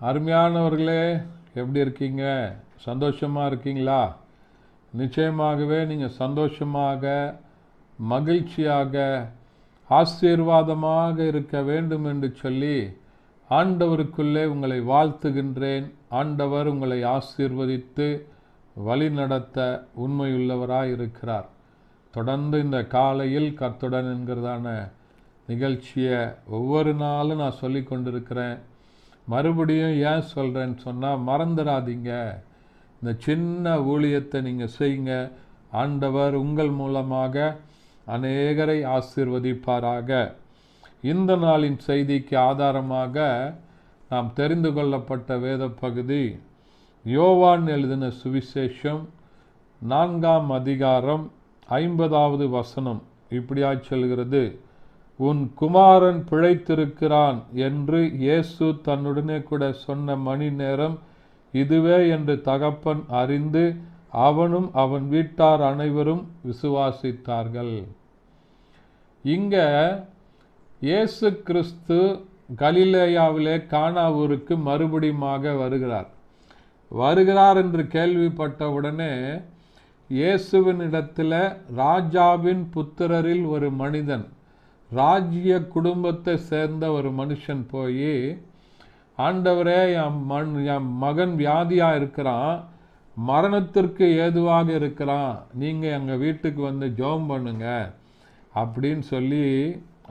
அருமையானவர்களே எப்படி இருக்கீங்க? சந்தோஷமாக இருக்கீங்களா? நிச்சயமாகவே நீங்கள் சந்தோஷமாக மகிழ்ச்சியாக ஆசீர்வாதமாக இருக்க வேண்டும் என்று சொல்லி ஆண்டவருக்குள்ளே உங்களை வாழ்த்துகின்றேன். ஆண்டவர் உங்களை ஆசீர்வதித்து வழிநடத்த உண்மையுள்ளவராக இருக்கிறார். தொடர்ந்து இந்த காலையில் கத்துடன் என்கிறதான நிகழ்ச்சியை ஒவ்வொரு நாளும் நான் சொல்லி கொண்டிருக்கிறேன் மறுபடியும் ஏன் சொல்கிறேன்னு சொன்னால் மறந்துடாதீங்க. இந்த சின்ன ஊழியத்தை நீங்கள் செய்யுங்க. ஆண்டவர் உங்கள் மூலமாக அநேகரை ஆசிர்வதிப்பாராக. இந்த நாளின் செய்திக்கு ஆதாரமாக நாம் தெரிந்து கொள்ளப்பட்ட வேத பகுதி யோவான் எழுதின சுவிசேஷம் நான்காம் அதிகாரம் ஐம்பதாவது வசனம். இப்படியாய் சொல்கிறது. உன் குமாரன் பிழைத்திருக்கிறான் என்று இயேசு தன்னுடனே கூட சொன்ன மணி நேரம் இதுவே என்று தகப்பன் அறிந்து அவனும் அவன் வீட்டார் அனைவரும் விசுவாசித்தார்கள். இங்க இயேசு கிறிஸ்து கலிலேயாவிலே கானாவூருக்கு மறுபடியுமாக வருகிறார். வருகிறார் என்று கேள்விப்பட்ட உடனே இயேசுவினிடத்தில் ராஜாவின் புத்திரரில் ஒரு மனிதன் ராஜ்ய குடும்பத்தை சேர்ந்த ஒரு மனுஷன் போய் ஆண்டவரே என் மண் என் மகன் வியாதியாக இருக்கிறான். மரணத்திற்கு ஏதுவாக இருக்கிறான். நீங்கள் எங்கள் வீட்டுக்கு வந்து ஜெபம் பண்ணுங்க. அப்படின்னு சொல்லி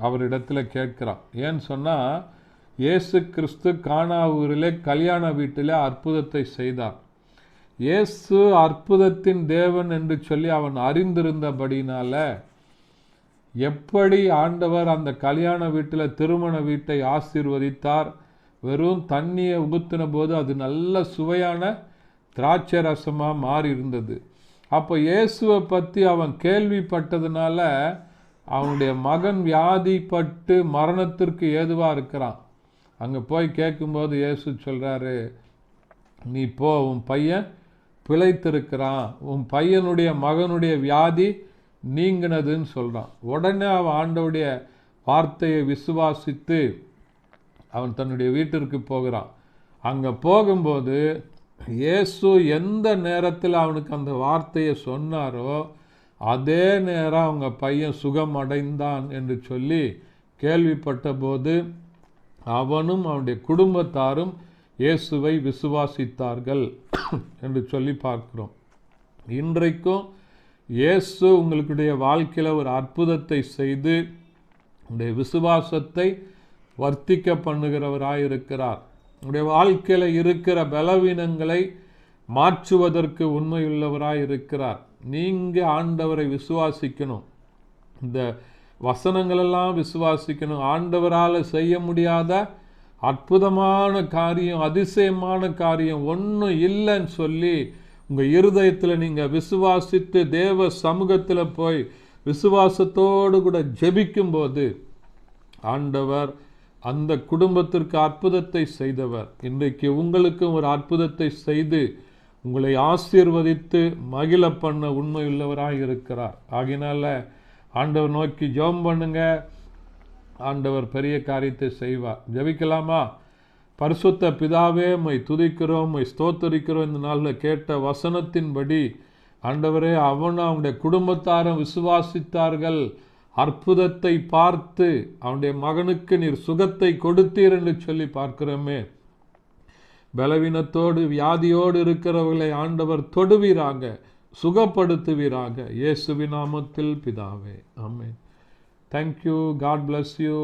அவரிடத்தில் கேட்குறான். ஏன்னு சொன்னால் இயேசு கிறிஸ்து காணாவூரிலே கல்யாண வீட்டிலே அற்புதத்தை செய்தார். இயேசு அற்புதத்தின் தேவன் என்று சொல்லி அவன் அறிந்திருந்தபடினால எப்படி ஆண்டவர் அந்த கல்யாண வீட்டில் திருமண வீட்டை ஆசீர்வதித்தார்? வெறும் தண்ணியை உகுத்தின போது அது நல்ல சுவையான திராட்சை ரசமாக மாறி இருந்தது. அப்போ இயேசுவை பற்றி அவன் கேள்விப்பட்டதுனால அவனுடைய மகன் வியாதிப்பட்டு மரணத்திற்கு ஏதுவாக இருக்கிறான்? அங்கே போய் கேட்கும்போது இயேசு சொல்கிறாரு நீ போ உன் பையன் பிழைத்திருக்கிறான். உன் பையனுடைய மகனுடைய வியாதி நீங்கினதுன்னு சொல்கிறான் உடனே அவன் ஆண்டவுடைய வார்த்தையை விசுவாசித்து அவன் தன்னுடைய வீட்டிற்கு போகிறான். அங்கே போகும்போது இயேசு எந்த நேரத்தில் அவனுக்கு அந்த வார்த்தையை சொன்னாரோ அதே நேரம் அவங்க பையன் சுகம் அடைந்தான் என்று சொல்லி கேள்விப்பட்ட போது அவனும் அவனுடைய குடும்பத்தாரும் இயேசுவை விசுவாசித்தார்கள் என்று சொல்லி பார்க்கிறோம். இன்றைக்கும் இயேசு உங்களுடைய வாழ்க்கையில் ஒரு அற்புதத்தை செய்து உங்களுடைய விசுவாசத்தை வர்த்திக்க பண்ணுகிறவராக இருக்கிறார். உங்களுடைய வாழ்க்கையில் இருக்கிற பலவீனங்களை மாற்றுவதற்கு உண்மையுள்ளவராக இருக்கிறார். நீங்கள் ஆண்டவரை விசுவாசிக்கணும். இந்த வசனங்களெல்லாம் விசுவாசிக்கணும். ஆண்டவரால் செய்ய முடியாத அற்புதமான காரியம் அதிசயமான காரியம் ஒன்றும் இல்லைன்னு சொல்லி உங்கள் இருதயத்தில் நீங்கள் விசுவாசித்து தேவ சமூகத்தில் போய் விசுவாசத்தோடு கூட ஜெபிக்கும்போது ஆண்டவர் அந்த குடும்பத்திற்கு அற்புதத்தை செய்தவர். இன்றைக்கு உங்களுக்கும் ஒரு அற்புதத்தை செய்து உங்களை ஆசீர்வதித்து மகிழ பண்ண உண்மையுள்ளவராக இருக்கிறார். ஆகினால ஆண்டவர் நோக்கி ஜெபம் பண்ணுங்க. ஆண்டவர் பெரிய காரியத்தை செய்வார். ஜெபிக்கலாமா? பரிசுத்த பிதாவே மை துதிக்கிறோம் மை ஸ்தோத்தரிக்கிறோம் இந்த நாளில் கேட்ட வசனத்தின்படி ஆண்டவரே அவன் அவனுடைய குடும்பத்தாரும் விசுவாசித்தார்கள். அற்புதத்தை பார்த்து அவனுடைய மகனுக்கு நீர் சுகத்தை கொடுத்தீர் என்று சொல்லி பார்க்கிறோமே. பலவீனத்தோடு வியாதியோடு இருக்கிறவர்களை ஆண்டவர் தொடுவீராக சுகப்படுத்துவீராக. இயேசுவி நாமத்தில் பிதாவே ஆமே தேங்க்யூ காட் பிளஸ் யூ